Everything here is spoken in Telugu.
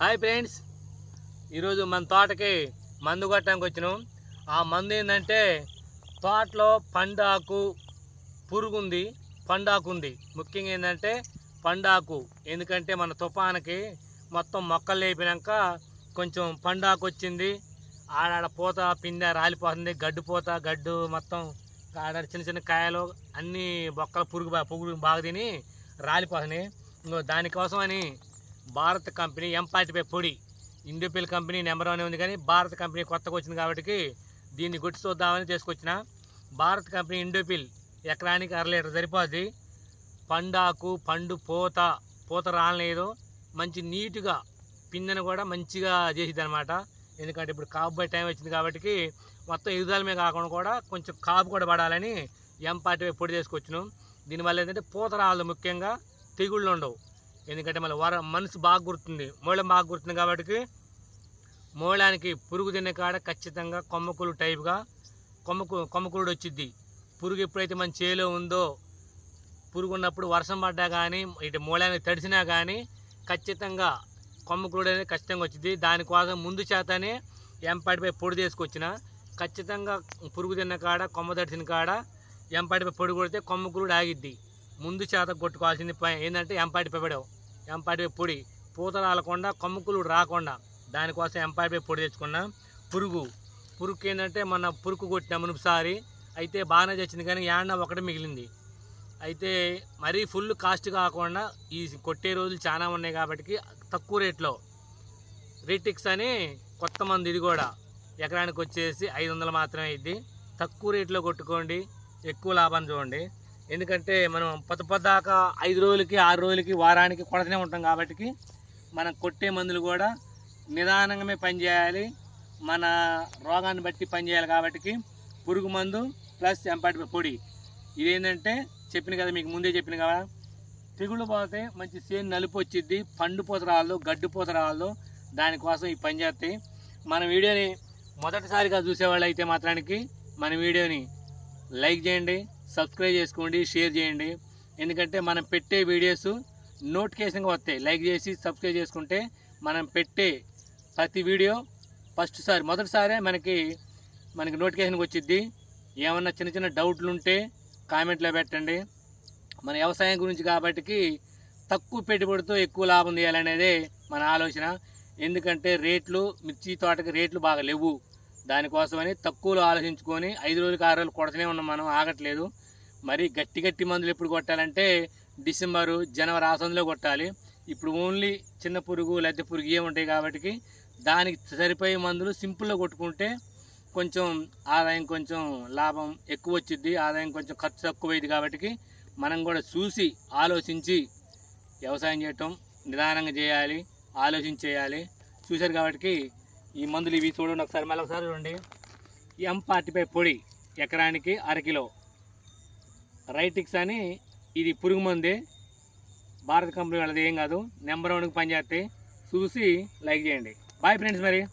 Hi friends. ఈరోజు మన తోటకి మందు కొట్టడానికి వచ్చినాం. ఆ మందు ఏంటంటే తోటలో పండాకు పురుగు ఉంది పండాకు ఉంది ముఖ్యంగా ఏంటంటే పండాకు. ఎందుకంటే మన తుఫానికి మొత్తం మొక్కలు లేపినాక కొంచెం పండాకు వచ్చింది. ఆడాడ పూత పిండ రాలిపోతుంది గడ్డు పూత గడ్డు మొత్తం ఆడ చిన్న చిన్న కాయలు అన్ని బొక్కల పురుగు బా- పురుగు బాగా తిని రాలిపోతున్నాయి. ఇంకో దానికోసం అని భారత్ కంపెనీ ఎంపాటిపై పొడి. ఇండోపిల్ కంపెనీ నెంబర్ వన్ ఉంది కానీ భారత్ కంపెనీ కొత్తగా వచ్చింది కాబట్టి దీన్ని గుర్తు చూద్దామని తీసుకొచ్చిన భారత్ కంపెనీ ఇండోపిల్ ఎకరానికి అర లీటర్ సరిపోద్ది. పండాకు పండు పూత పూత రాలేదు మంచి నీట్గా పిందెను కూడా మంచిగా చేసిద్ది అనమాట ఎందుకంటే ఇప్పుడు కాపుబోయే టైం వచ్చింది కాబట్టి మొత్తం ఎదుగుదలమే కాకుండా కూడా కొంచెం కాపు కూడా పడాలని ఎంపాటి పొడి చేసుకొచ్చును. దీనివల్ల ఏంటంటే పూత రాళ్ళు ముఖ్యంగా తెగుళ్ళు ఉండవు. ఎందుకంటే మళ్ళీ వర మనసు బాగా గుర్తుంది. మూలం బాగా గుర్తుంది కాబట్టి మూలానికి పురుగు తిన్న కాడ ఖచ్చితంగా కొమ్మకులు టైప్గా కొమ్మకు కొమ్మకుడు వచ్చిద్ది. పురుగు ఎప్పుడైతే మన చేలో ఉందో పురుగు ఉన్నప్పుడు వర్షం పడ్డా కానీ ఇటు మూలానికి తడిసినా కానీ ఖచ్చితంగా కొమ్మకుడు అనేది ఖచ్చితంగా వచ్చింది దానికోసం ముందు చేతనే ఎంపాటిపై పొడి తీసుకొచ్చిన ఖచ్చితంగా పురుగు తిన్న కాడ కొమ్మ తడిసిన కాడ ఎంపాటిపై పొడి కొడితే కొమ్మకురుడు ఆగిద్ది. ముందు చేత కొట్టుకోవాల్సింది ఏంటంటే ఎంపాటి పడవు. ఎంపాటిపై పొడి పూత రాలకుండా కొమ్మకులుడు రాకుండా. దానికోసం ఎంపాటిపై పొడి తెచ్చుకున్నా. పురుగు. పురుగు ఏంటంటే మన పురుగు కొట్టిన మునుపుసారి. అయితే బాగానే తెచ్చింది కానీ యాడ ఒకటి మిగిలింది. అయితే మరీ ఫుల్ కాస్ట్ కాకుండా ఈ కొట్టే రోజులు చాలా ఉన్నాయి కాబట్టి తక్కువ రేట్లో. రిటిక్స్ అని కొత్త మంది ఇది కూడా. ఎకరానికి వచ్చేసి ఐదు వందలు మాత్రమే ఇది తక్కువ రేట్లో కొట్టుకోండి. ఎక్కువ లాభం చూడండి. ఎందుకంటే మనం పొద్దు పొద్దాకా ఐదు రోజులకి ఆరు రోజులకి వారానికి కొడతనే ఉంటాం కాబట్టి మనం కొట్టే మందులు కూడా నిదానంగానే పనిచేయాలి. మన రోగాన్ని బట్టి పనిచేయాలి కాబట్టి పురుగు మందు ప్లస్ ఎంపాటి పొడి. ఇదేంటంటే చెప్పిన కదా మీకు ముందే చెప్పిన కదా తెగుళ్ళు పోతే మంచి సేను నలుపు వచ్చిద్ది పండు పూత రాళ్ళు గడ్డు పూత రాళ్ళు దానికోసం ఈ పని చేస్తాయి. మన వీడియోని మొదటిసారిగా చూసేవాళ్ళు అయితే మాత్రానికి మన వీడియోని లైక్ చేయండి సబ్స్క్రైబ్ చేసుకోండి షేర్ చేయండి. ఎందుకంటే మనం పెట్టే వీడియోస్ నోటిఫికేషన్గా వస్తాయి. లైక్ చేసి సబ్స్క్రైబ్ చేసుకుంటే మనం పెట్టే ప్రతి వీడియో ఫస్ట్ సారి మొదటిసారే మనకి మనకి నోటిఫికేషన్కి వచ్చిద్ది. ఏమన్నా చిన్న చిన్న డౌట్లు ఉంటే కామెంట్లో పెట్టండి. మన వ్యవసాయం గురించి కాబట్టి తక్కువ పెట్టుబడితో ఎక్కువ లాభం తీయాలనేదే మన ఆలోచన. ఎందుకంటే రేట్లు మిర్చి తోటకి రేట్లు బాగా లేవు. దానికోసమని తక్కువలో ఆలోచించుకొని ఐదు రోజులకి ఆరు రోజులు కొడుతూనే ఉన్నాం మనం ఆగట్లేదు. మరి గట్టి గట్టి మందులు ఎప్పుడు కొట్టాలంటే డిసెంబరు జనవరి ఆ కొట్టాలి. ఇప్పుడు ఓన్లీ చిన్న పురుగు లద్దె పురుగు ఏముంటాయి ఉంటాయి కాబట్టి దానికి సరిపోయే మందులు సింపుల్గా కొట్టుకుంటే కొంచెం ఆదాయం కొంచెం లాభం ఎక్కువ వచ్చింది ఆదాయం కొంచెం ఖర్చు తక్కువైంది కాబట్టి మనం కూడా చూసి ఆలోచించి వ్యవసాయం చేయటం నిదానంగా చేయాలి ఆలోచించి చేయాలి చూశారు కాబట్టి ఈ మందులు ఇవి చూడండి ఒకసారి మళ్ళీ ఒకసారి చూడండి. ఎం పార్టీ పొడి ఎకరానికి అరకిలో రైటిక్స్ అని ఇది పురుగు మందే. భారత కంపెనీ వాళ్ళది ఏం కాదు. నెంబర్ వన్కి పనిచేస్తాయి చూసి లైక్ చేయండి. బాయ్ ఫ్రెండ్స్ మరి.